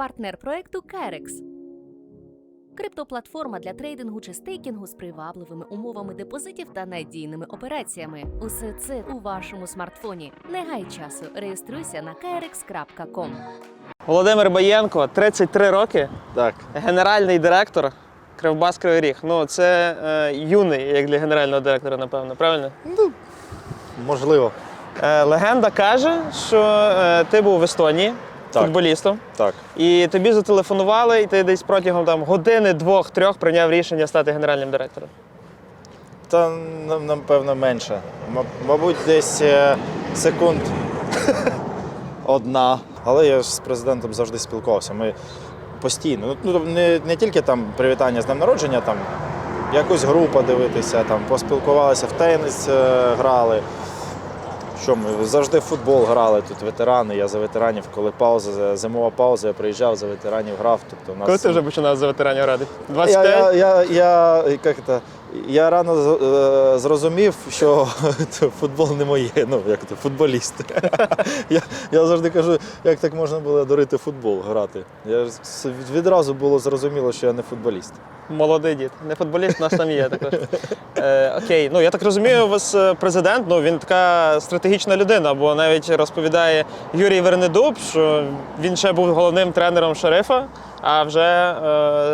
партнер проекту Керекс. Криптоплатформа для трейдингу чи стейкінгу з привабливими умовами депозитів та надійними операціями. Усе це у вашому смартфоні. Не гай часу. Реєструйся на krx.com. Володимир Баєнко, 33 роки, Так, генеральний директор Кривбас Кривий Ріг. Ну, це е, юний, як для генерального директора, напевно, правильно? можливо. Е, легенда каже, що е, ти був в Естонії Так. футболістом, Так. і тобі зателефонували, і ти десь протягом там, години, двох-трьох прийняв рішення стати генеральним директором. Та напевно менше. Мабуть, десь е, секунд одна. Але я з президентом завжди спілкувався. Ми постійно. Ну, тобто не, не тільки там привітання з днем народження, там якусь гру подивитися, там поспілкувалися, в теніс е, грали. Що ми завжди в футбол грали тут ветерани. Я за ветеранів, коли пауза, зимова пауза, я приїжджав за ветеранів, грав. Тобто, у нас Коли ти вже починав за ветеранів ради? Я, я, я, я, як це, я рано е, зрозумів, що футбол не моє, ну як то, футболіст. я, я завжди кажу, як так можна було дурити футбол грати. Я відразу було зрозуміло, що я не футболіст. Молодий дід, не футболіст, у нас там є також. Е, окей, ну я так розумію, у вас е, президент, ну він така стратегічна людина, бо навіть розповідає Юрій Вернедуб, що він ще був головним тренером шерифа, а вже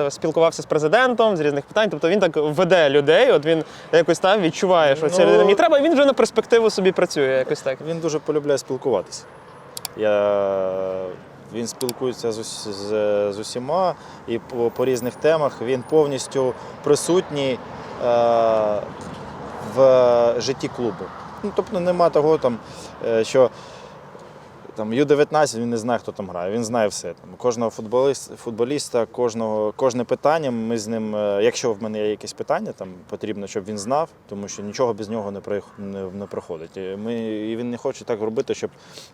е, спілкувався з президентом з різних питань. Тобто він так веде людей. От він якось там відчуває, що ця Ну, людина мені треба, і він вже на перспективу собі працює. Якось так. Він дуже полюбляє спілкуватися. Я... Він спілкується з, з, з усіма і по, по різних темах. Він повністю присутній е, в житті клубу. Ну, тобто нема того, там, е, що там, Ю-19 він не знає, хто там грає. Він знає все. Там, кожного футболіста, футболіста, кожного, кожне питання. Ми з ним, е, якщо в мене є якісь питання, там потрібно, щоб він знав, тому що нічого без нього не, при- не, не проходить. І Ми, і він не хоче так робити, щоб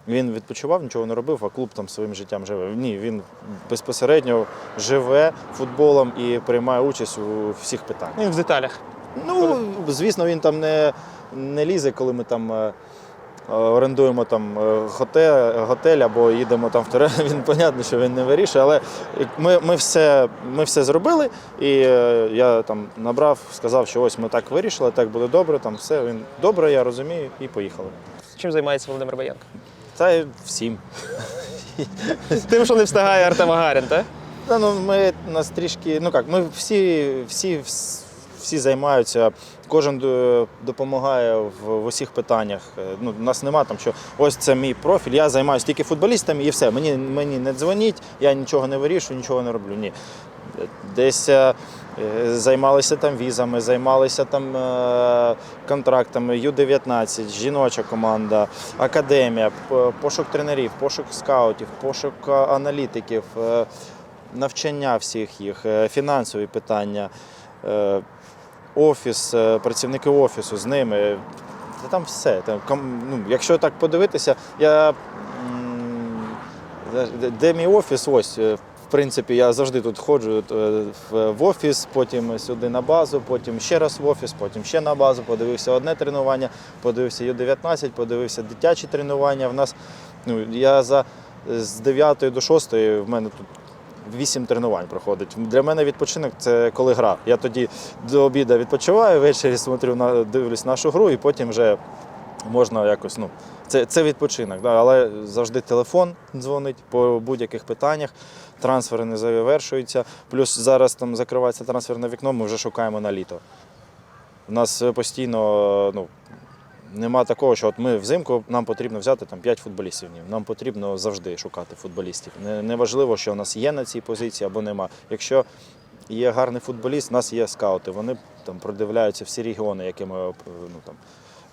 він відпочивав, нічого не робив, а клуб там своїм життям живе. Ні, він безпосередньо живе футболом і приймає участь у всіх питаннях. Він в деталях. Ну, звісно, він там не, не лізе, коли ми там. Е, Орендуємо там е, готель, готель або їдемо там в туре. Він понятно, що він не вирішує, але ми, ми, все, ми все зробили, і е, я там набрав, сказав, що ось ми так вирішили, так буде добре. Там все він добре, я розумію, і поїхали. Чим займається Володимир Баєнко? Та й всім. Тим, що не встигає Артем Агарін, так? Та, ну, ми нас трішки, ну як, ми всі, всі, всі займаються, кожен допомагає в, в усіх питаннях. Е, Ну, у нас нема там, що ось це мій профіль, я займаюся тільки футболістами і все. Мені, мені не дзвоніть, я нічого не вирішую, нічого не роблю. Ні. Десь е, е, займалися там візами, займалися там е, контрактами, Ю-19, жіноча команда, академія, пошук тренерів, пошук скаутів, пошук е, аналітиків. е, навчання всіх їх, е, фінансові питання, е, офіс, е, працівники офісу з ними. Та Там все. Там, ну, якщо так подивитися, я, де- мій офіс, ось. е, В принципі, я завжди тут ходжу е, в офіс, потім сюди на базу, потім ще раз в офіс, потім ще на базу. Подивився одне тренування, подивився Ю-19, подивився дитячі тренування. В нас ну, я за з 9 до 6 в мене тут Вісім тренувань проходить. Для мене відпочинок це коли гра. Я тоді до обіду відпочиваю, ввечері смотрю на дивлюсь нашу гру, і потім вже можна якось. Ну, це, це відпочинок. Да, але завжди телефон дзвонить по будь-яких питаннях. Трансфери не завершуються. Плюс зараз там закривається трансферне вікно, ми вже шукаємо на літо. У нас постійно ну, Нема такого, що от ми взимку нам потрібно взяти там 5 футболістів. Нам потрібно завжди шукати футболістів. Не- Неважливо, що у нас є на цій позиції або нема. Якщо є гарний футболіст, у нас є скаути. Вони там продивляються всі регіони, які ми е, ну, там,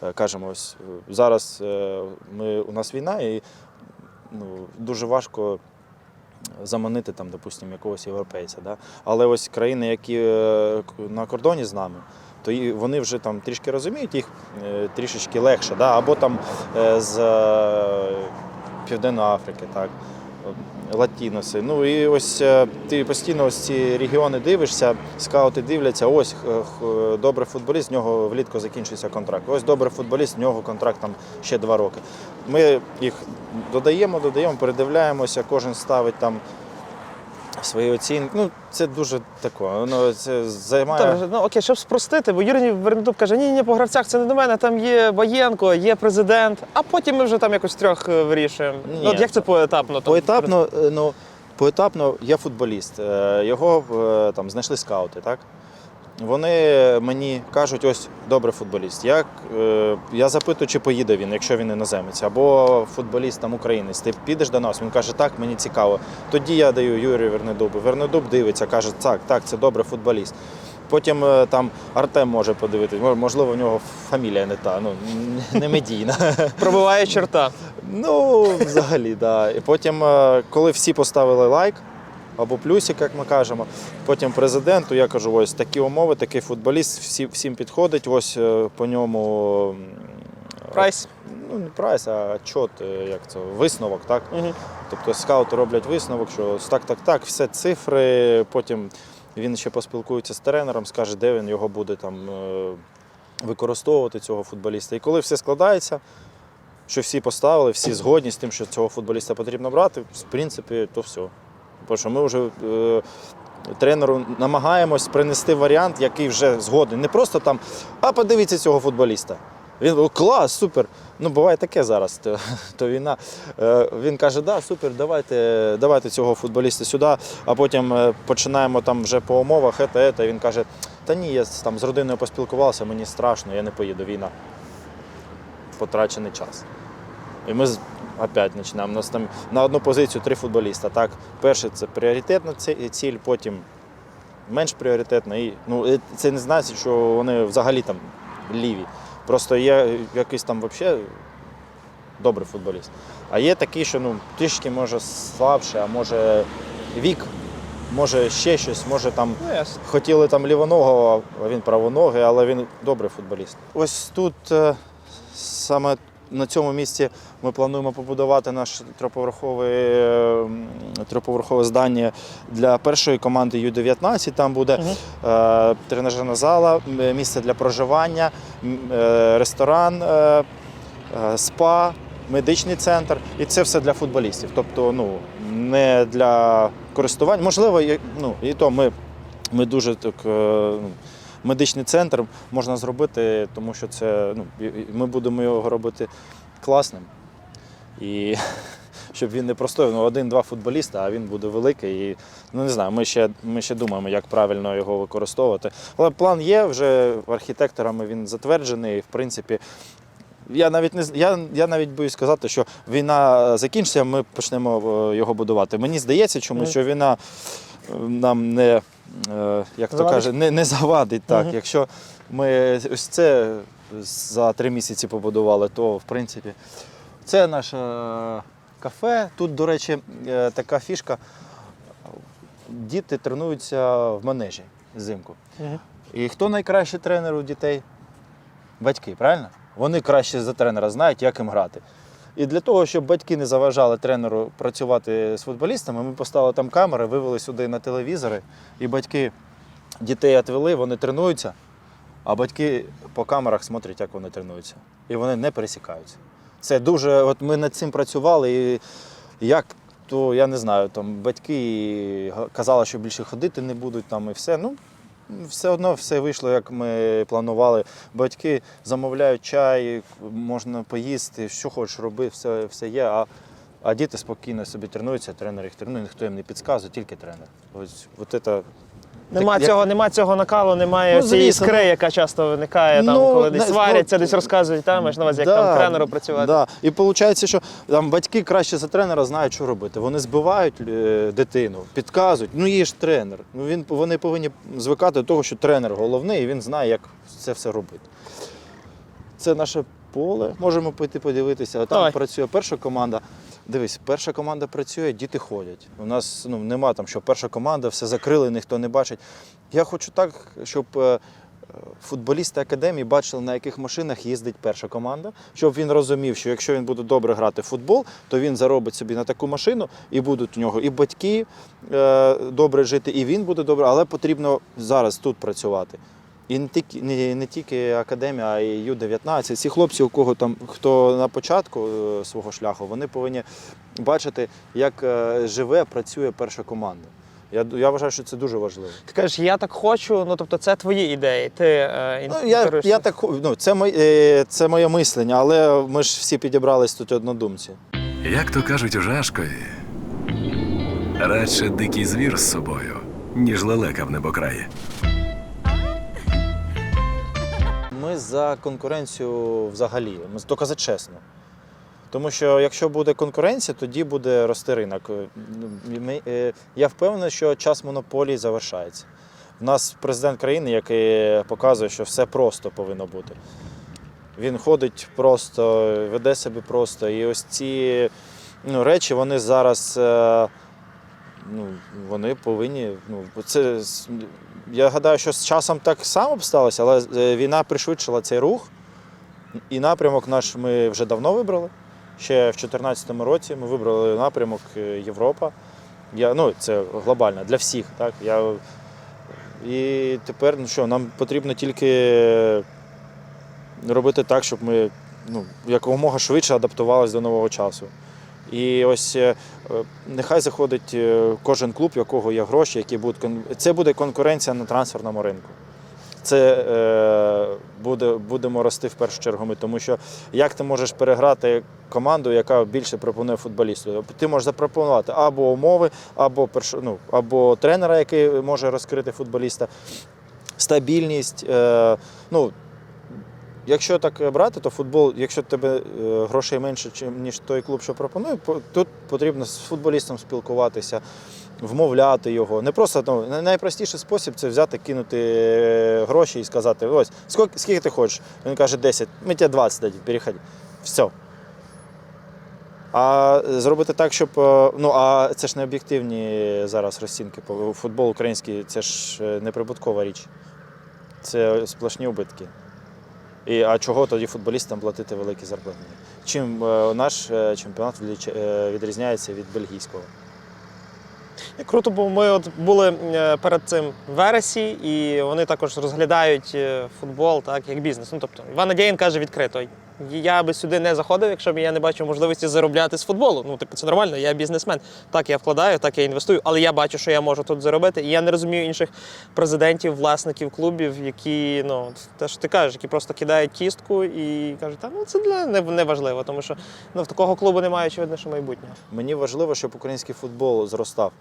е, кажемо. Ось е, зараз ми, у нас війна, і ну, дуже важко заманити там, допустимо, якогось європейця. Да? Але ось країни, які на кордоні з нами, то вони вже там трішки розуміють, їх е, трішечки легше. Да? Або там е, з е, Південної Африки, так. Латіноси. Ну і ось ти постійно ось ці регіони дивишся, скаути дивляться, ось добрий футболіст, в нього влітку закінчується контракт. Ось добрий футболіст, в нього контракт там ще два роки. Ми їх додаємо, додаємо, передивляємося, кожен ставить там свої оцінки. Ну, це дуже таке. Воно це займає. Так, ну окей, щоб спростити, бо Юрій Вернедуб каже, ні, ні, по гравцях це не до мене, там є Баєнко, є президент, а потім ми вже там якось трьох е, вирішуємо. Ні. Ну, от як це поетапно? Поетапно, е, ну, поетапно я футболіст. Е, Його там знайшли скаути, так? Вони мені кажуть, ось добре футболіст. Я, е, я запитую, чи поїде він, якщо він іноземець, або футболіст там українець. Ти підеш до нас? Він каже, так, мені цікаво. Тоді я даю Юрію Вернедубу. Вернедуб дивиться, каже, так, так, це добре футболіст. Потім е, там Артем може подивитись, Мож- можливо, в нього фамілія не та, ну, не медійна. Пробиває черта. Ну, взагалі, так. Да. І потім, е, коли всі поставили лайк або плюсик, як ми кажемо, потім президенту я кажу, ось такі умови, такий футболіст, всі, всім підходить, ось е, по ньому. Прайс. Ну, не прайс, а чот, е, як це, висновок, так? Угу. Тобто скаути роблять висновок, що так, так, так, все цифри, потім він ще поспілкується з тренером, скаже, де він його буде там е, використовувати, цього футболіста. І коли все складається, що всі поставили, всі згодні з тим, що цього футболіста потрібно брати, в принципі, то все. Бо що ми вже е, тренеру намагаємось принести варіант, який вже згоден. Не просто там, а подивіться цього футболіста. Він клас, супер. Ну, буває таке зараз, то, то війна. Е, він каже, да, супер, давайте, давайте цього футболіста сюди, а потім е, починаємо там вже по умовах, ета, ета. Він каже, та ні, я там з родиною поспілкувався, мені страшно, я не поїду, війна. Потрачений час. І ми опять починаємо. У нас там на одну позицію три футболіста. Так? Перший це пріоритетна ціль, потім менш пріоритетна. І, ну, е, це не значить, що вони взагалі там ліві. Просто є якийсь там взагалі добрий футболіст. А є такі, що ну, трішки може слабше, а може вік, може ще щось, може там Ну, хотіли там лівоногого, а він правоногий, але він добрий футболіст. Ось тут е, саме на цьому місці ми плануємо побудувати наше триповерхове, е, триповерхове здання для першої команди Ю-19. Там буде е, тренажерна зала, місце для проживання, е, ресторан, е, е, спа, медичний центр. І це все для футболістів. Тобто, ну, не для користування. Можливо, і- ну, і то ми, ми дуже так. е, ну, Медичний центр можна зробити, тому що це ну, ми будемо його робити класним. І щоб він не простой, ну, один-два футболіста, а він буде великий. І, ну не знаю, ми ще, ми ще думаємо, як правильно його використовувати. Але план є, вже архітекторами він затверджений. В принципі, я навіть не я, я навіть боюсь сказати, що війна закінчиться, ми почнемо е, його будувати. Мені здається, чому що війна е, нам не, як то каже, не, не завадить. Так. Мгм. Якщо ми ось це за три місяці побудували, то в принципі це наше е, кафе. Тут, до речі, е, така фішка. Діти тренуються в манежі взимку. Мгм. І хто найкращий тренер у дітей? Батьки, правильно? Вони краще за тренера знають, як їм грати. І для того, щоб батьки не заважали тренеру працювати з футболістами, ми поставили там камери, вивели сюди на телевізори, і батьки дітей відвели, вони тренуються, а батьки по камерах смотрять, як вони тренуються. І вони не пересікаються. Це дуже. От ми над цим працювали, і як то я не знаю, там батьки казали, що більше ходити не будуть там і все. Ну, все одно все вийшло, як ми планували. Батьки замовляють чай, можна поїсти, що хочеш роби, все, все є. А, а діти спокійно собі тренуються, тренер їх тренує, ніхто їм не підказує, тільки тренер. Ось от це, Нема, Так, як- цього, нема цього накалу, немає Ну, цієї звісно, іскри, яка часто виникає, там, Ну, коли десь не- сваряться, ну, десь розказують, там, маєш на увазі, як Да, там тренеру працювати. Да. І виходить, що там батьки краще за тренера знають, що робити. Вони збивають е, дитину, підказують. Ну є ж тренер. Ну він вони повинні звикати до того, що тренер головний, і він знає, як це все робити. Це наше поле. Можемо пойти подивитися. Там Давай. працює перша команда. Дивись, перша команда працює, діти ходять. У нас ну, нема там, що перша команда, все закрили, ніхто не бачить. Я хочу так, щоб е, футболісти академії бачили, на яких машинах їздить перша команда, щоб він розумів, що якщо він буде добре грати в футбол, то він заробить собі на таку машину, і будуть у нього і батьки е, добре жити, і він буде добре, але потрібно зараз тут працювати. І не тільки, не, не тільки академія, а й Ю-19. Ці хлопці, у кого там хто на початку е, свого шляху, вони повинні бачити, як е, живе, працює перша команда. Я, я вважаю, що це дуже важливо. Ти кажеш, я так хочу, ну тобто це твої ідеї. Ти е, Ну, я, я так, ну, це, моє, е, це моє мислення, але ми ж всі підібрались тут однодумці. Як то кажуть у Жашкові, радше дикий звір з собою, ніж лелека в небокраї. Ми за конкуренцію взагалі, ми за чесно. Тому що якщо буде конкуренція, тоді буде рости ринок. Е, е, Я впевнений, що час монополії завершається. У нас президент країни, який показує, що все просто повинно бути. Він ходить просто, веде себе просто. І ось ці ну, речі, вони зараз е, ну, вони повинні. Ну, це, я гадаю, що з часом так само б сталося, але е, війна пришвидшила цей рух. І напрямок наш ми вже давно вибрали. Ще в 2014 році ми вибрали напрямок е, Європа. Я, ну, це глобально для всіх. Так? Я, і тепер ну що, нам потрібно тільки робити так, щоб ми ну, якомога швидше адаптувалися до нового часу. І ось е, е, нехай заходить е, кожен клуб, у якого є гроші, які будуть це буде конкуренція на трансферному ринку. Це е, буде, будемо рости в першу чергу ми, тому що як ти можеш переграти команду, яка більше пропонує футболісту? Ти можеш запропонувати або умови, або перш, ну, або тренера, який може розкрити футболіста, стабільність. Е, ну, Якщо так брати, то футбол, якщо тебе е, грошей менше, ніж той клуб, що пропонує, тут потрібно з футболістом спілкуватися, вмовляти його. Не просто ну, найпростіший спосіб це взяти, кинути е, гроші і сказати: ось, скільки, скільки ти хочеш? Він каже 10, ми тебе 20 дадим, переходи. Все. А зробити так, щоб. е, Ну, а це ж не об'єктивні зараз розцінки. Футбол український це ж е, неприбуткова річ. Це сплошні убитки. І, а чого тоді футболістам платити великі зарплати? Чим е, наш е, чемпіонат е, відрізняється від бельгійського? І Круто, бо ми от були перед цим в Вересі, і вони також розглядають футбол так, як бізнес. Ну, тобто, Іван Надєєн каже відкрито: я би сюди не заходив, якщо б я не бачив можливості заробляти з футболу. Ну, типу, це нормально, я бізнесмен. Так, я вкладаю, так я інвестую, але я бачу, що я можу тут заробити. І я не розумію інших президентів, власників клубів, які, ну, те, що ти кажеш, які просто кидають кістку і кажуть, ну це для не, важливо, тому що ну, в такого клубу немає очевидно, що майбутнього. Мені важливо, щоб український футбол зростав.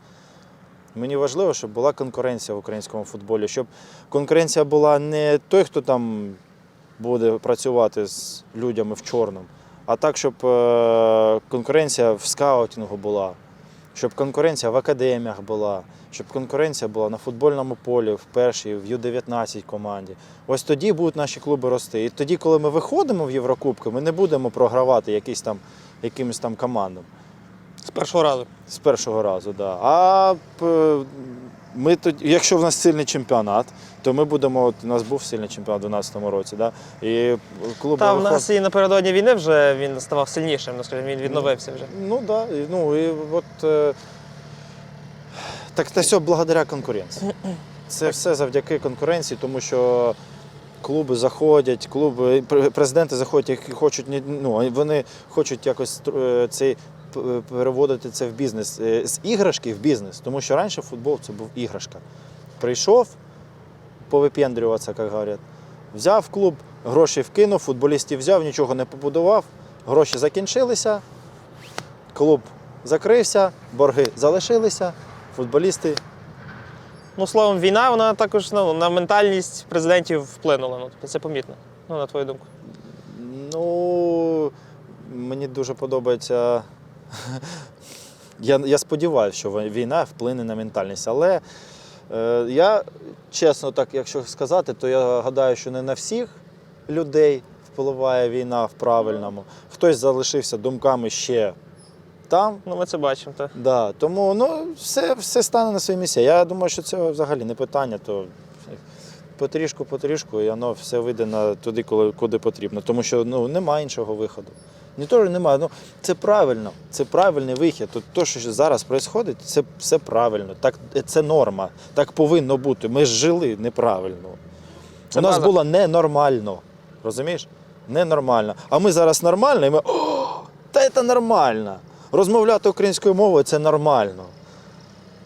Мені важливо, щоб була конкуренція в українському футболі, щоб конкуренція була не той, хто там буде працювати з людьми в чорному, а так, щоб е, конкуренція в скаутингу була, щоб конкуренція в академіях була, щоб конкуренція була на футбольному полі в першій, в Ю-19 команді. Ось тоді будуть наші клуби рости. І тоді, коли ми виходимо в Єврокубки, ми не будемо програвати якісь там, якимось там командам. З першого разу. З першого разу, да. А ми тоді, якщо в нас сильний чемпіонат, то ми будемо. От у нас був сильний чемпіонат у 2012 році, да? І клуб Та в нас і напередодні війни вже він ставав сильнішим, ну скажімо, він відновився вже. Ну да. Ну і от е, так це все благодаря конкуренції. Це все завдяки конкуренції, тому що клуби заходять, клуби, президенти заходять, які хочуть ну, вони хочуть якось е, цей переводити це в бізнес е, з іграшки в бізнес. Тому що раніше футбол це був іграшка. Прийшов повипендрюватися, як говорять. Взяв клуб, гроші вкинув, футболістів взяв, нічого не побудував, гроші закінчилися, клуб закрився, борги залишилися, футболісти. Ну, словом, війна вона також ну, на ментальність президентів вплинула. Ну, тобто це помітно. Ну, на твою думку. Ну, мені дуже подобається. Я, я сподіваюся, що війна вплине на ментальність. Але е, я, чесно, так, якщо сказати, то я гадаю, що не на всіх людей впливає війна в правильному. Хтось залишився думками ще там. Ну, ми це бачимо. Та. Да, тому ну, все, все стане на свої місця. Я думаю, що це взагалі не питання, то потрішку, потрішку, і воно все вийде на туди, коли, куди потрібно. Тому що ну, немає іншого виходу. Не то, що немає, ну це правильно, це правильний вихід. Тут то, що зараз відбувається, це все правильно. Так, це норма. Так повинно бути. Ми ж жили неправильно. Це У нас правда. було ненормально. Розумієш? Ненормально. А ми зараз нормально, і ми. О, та це нормально. Розмовляти українською мовою це нормально.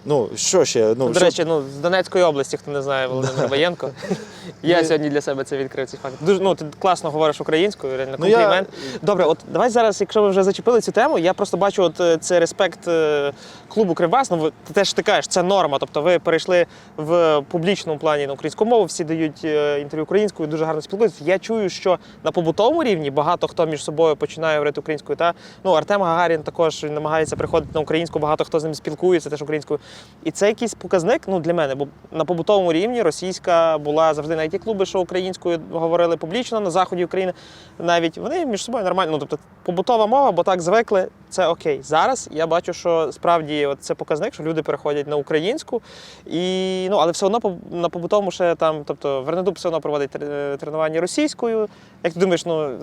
Ну, що ще? Ну, До що- речі, ну з Донецької області, хто не знає Володимир Баєнко. Я сьогодні для себе це відкрив цей факт. Дуже ну ти класно говориш українською, реально Ну, я- комплімент. Добре, от давай зараз, якщо ви вже зачепили цю тему, я просто бачу, от е, це респект е, клубу Кривбас. Ну ви ти теж стикаєш, це норма. Тобто ви перейшли в публічному плані на українську мову, всі дають е, інтерв'ю українською, дуже гарно спілкуються. Я чую, що на побутовому рівні багато хто між собою починає говорити українською. Та ну Артем Гагарін також він намагається приходити на українську, багато хто з ним спілкується теж українською. І це якийсь показник ну, для мене, бо на побутовому рівні російська була завжди навіть ті клуби, що українською говорили публічно на заході України. Навіть вони між собою нормально. Ну, тобто побутова мова, бо так звикли, це окей. Зараз я бачу, що справді от це показник, що люди переходять на українську, і, ну, але все одно на побутовому ще там, тобто Вернедуб все одно проводить тренування російською. Як ти думаєш, ну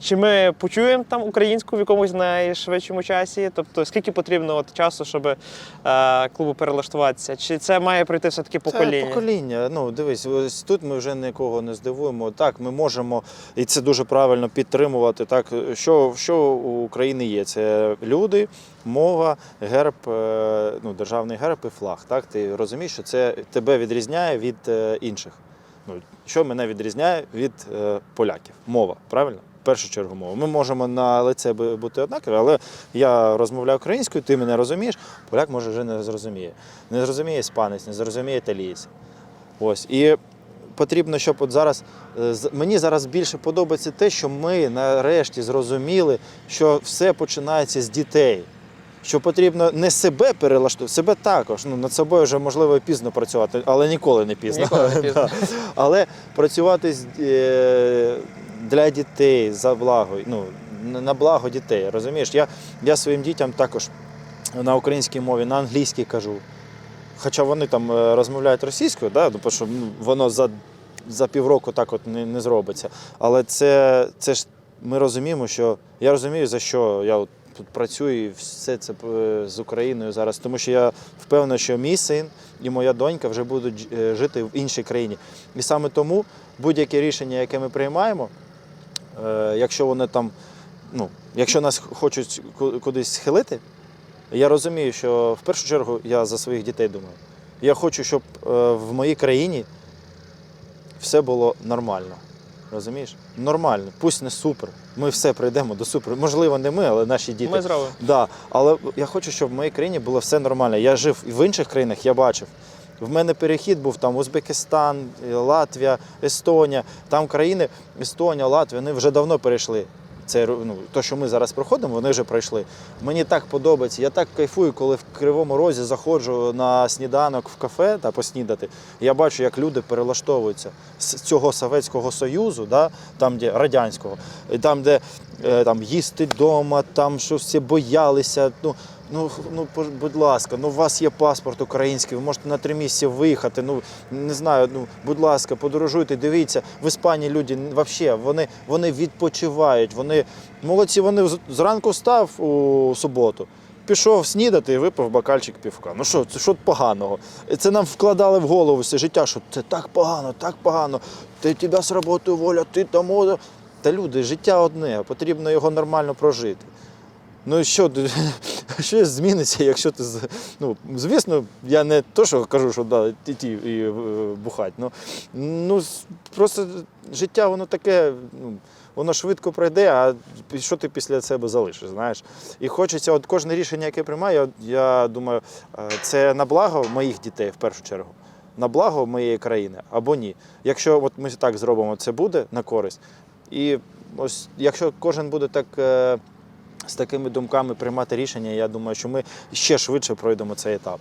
чи ми почуємо там українську в якомусь найшвидшому часі? Тобто, скільки потрібно от часу, щоб е, клубу перелаштуватися? Чи це має пройти все-таки покоління? Це покоління. Ну, дивись, ось тут ми вже нікого не здивуємо. Так, ми можемо, і це дуже правильно підтримувати. Так, що, що у України є? Це люди, мова, герб, е, ну, державний герб і флаг. Так, ти розумієш, що це тебе відрізняє від е, інших. Ну, що мене відрізняє від е, поляків? Мова, правильно? Першу чергу мова. Ми можемо на лице бути однакові, але я розмовляю українською, ти мене розумієш, поляк може вже не зрозуміє. Не зрозуміє іспанець, не зрозуміє італієць. Ось. І потрібно, щоб от зараз е, мені зараз більше подобається те, що ми нарешті зрозуміли, що все починається з дітей. Що потрібно не себе перелаштувати, себе також. Ну, над собою вже можливо пізно працювати, але ніколи не пізно. Ніколи не пізно. Але працювати з, е, для дітей за благо, ну, на благо дітей. Розумієш, я, я своїм дітям також на українській мові, на англійській кажу. Хоча вони там е, розмовляють російською, да, тому що ну, воно за, за півроку так от не, не зробиться. Але це, це ж ми розуміємо, що я розумію, за що я от тут працюю і все це е, з Україною зараз. Тому що я впевнений, що мій син і моя донька вже будуть е, жити в іншій країні. І саме тому будь-яке рішення, яке ми приймаємо, якщо вони там, ну, якщо нас хочуть кудись схилити, я розумію, що в першу чергу я за своїх дітей думаю. Я хочу, щоб е, в моїй країні все було нормально. Розумієш? Нормально, пусть не супер. Ми все прийдемо до супер. Можливо, не ми, але наші діти. Ми зробимо. Да, але я хочу, щоб в моїй країні було все нормально. Я жив і в інших країнах, я бачив. В мене перехід був там Узбекистан, Латвія, Естонія. Там країни, Естонія, Латвія, вони вже давно перейшли. Це ну, то, що ми зараз проходимо, вони вже пройшли. Мені так подобається. Я так кайфую, коли в Кривому Розі заходжу на сніданок в кафе та поснідати. Я бачу, як люди перелаштовуються з цього Советського Союзу, да, там, де радянського, там, де е, там їсти вдома, там що всі боялися. Ну, ну, ну будь ласка, ну у вас є паспорт український, ви можете на три місяці виїхати. Ну не знаю, ну будь ласка, подорожуйте, дивіться. В Іспанії люди взагалі вони, вони відпочивають. Вони молодці. Вони зранку встав у суботу. Пішов снідати і випив бокальчик півка. Ну що, це що поганого? Це нам вкладали в голову все життя, що це так погано, так погано. Ти тебе з роботи воля, ти тому. Та люди, життя одне, потрібно його нормально прожити. Ну що, що зміниться, якщо ти ну, звісно, я не то, що кажу, що да, іти і е, бухать. Ну, ну просто життя воно таке, ну, воно швидко пройде, а що ти після себе залишиш, знаєш? І хочеться, от кожне рішення, яке приймаю, я, думаю, е, це на благо моїх дітей в першу чергу. На благо моєї країни або ні. Якщо от ми так зробимо, це буде на користь. І ось якщо кожен буде так. Е, з такими думками приймати рішення, я думаю, що ми ще швидше пройдемо цей етап.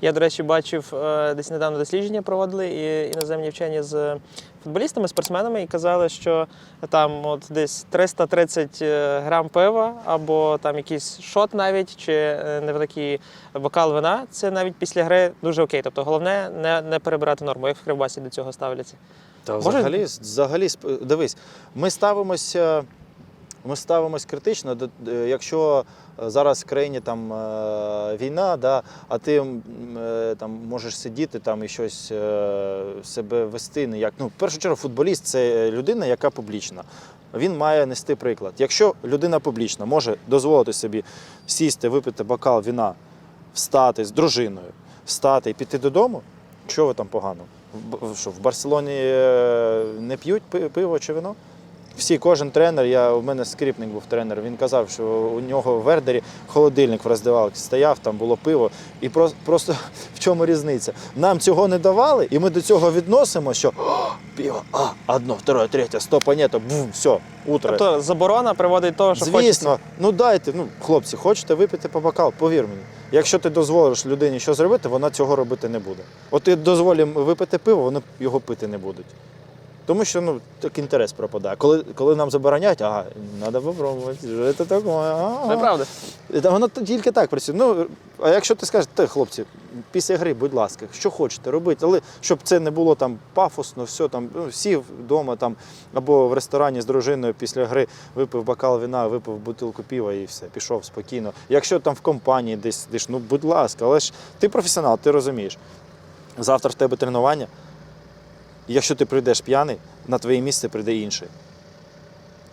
Я, до речі, бачив е, десь недавно дослідження проводили і іноземні вчені з футболістами, спортсменами, і казали, що там от десь 330 грам пива або там якийсь шот навіть, чи е, невеликий бокал вина, це навіть після гри дуже окей. Тобто головне не, не перебирати норму, як в Кривбасі до цього ставляться. Та Може- взагалі, взагалі, дивись, ми ставимося, ми ставимось критично, е, якщо е, зараз в країні там е, війна, да, а ти там можеш сидіти там і щось себе вести. Ніяк. Ну, в першу чергу, футболіст це людина, яка публічна. Він має нести приклад. Якщо людина публічна може дозволити собі сісти, випити бокал віна встати з дружиною, встати і піти додому, що ви там погано? В- Що, в Барселоні не п'ють пиво чи вино? Всі, кожен тренер, я, у мене скрипник був тренер, він казав, що у нього в Вердері холодильник в роздавалці стояв, там було пиво. І про- просто в чому різниця? Нам цього не давали, і ми до цього відносимо, що «О, пиво, а, одно, второе, третє, стопа нету, бум, все, утро. Тобто заборона приводить до того, що Звісно, хочеться. ну дайте, ну, хлопці, хочете випити по бокал, повір мені. Якщо ти дозволиш людині що зробити, вона цього робити не буде. От ти дозволім випити пиво, вони його пити не будуть. Тому що ну, так інтерес пропадає. Коли, коли нам забороняють, ага, треба попробувати, що це таке? Ага. Це правда. Та Воно тільки так працює. Ну, а якщо ти скажеш, ти, хлопці, після гри, будь ласка, що хочете робити, але щоб це не було там пафосно, все там, ну, всі вдома там або в ресторані з дружиною після гри випив бокал вина, випив бутилку пива і все, пішов спокійно. Якщо там в компанії десь сидиш, ну будь ласка, але ж ти професіонал, ти розумієш. Завтра в тебе тренування. Якщо ти прийдеш п'яний, на твоє місце прийде інший.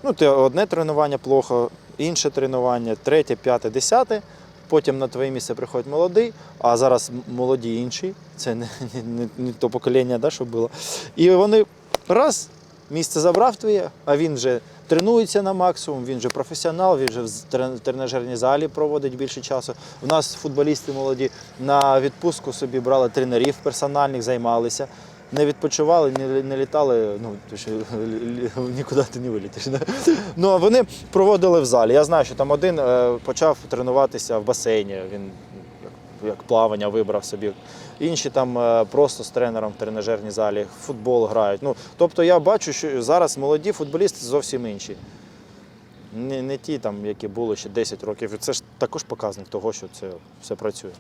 Ну, ти одне тренування плохо, інше тренування, третє, п'яте, десяте. Потім на твоє місце приходить молодий, а зараз молоді інші. Це не, не, не, то покоління, да, що було. І вони раз, місце забрав твоє, а він вже тренується на максимум, він вже професіонал, він вже в тренажерній залі проводить більше часу. У нас футболісти молоді на відпустку собі брали тренерів персональних, займалися. Не відпочивали, не, не літали, ну то що нікуди ти не вилітиш. Да? Ну а вони проводили в залі. Я знаю, що там один е, почав тренуватися в басейні. Він як, плавання вибрав собі. Інші там е, просто з тренером в тренажерній залі, футбол грають. Ну, тобто я бачу, що зараз молоді футболісти зовсім інші. Не, не ті, там, які були ще 10 років. Це ж також показник того, що це все працює.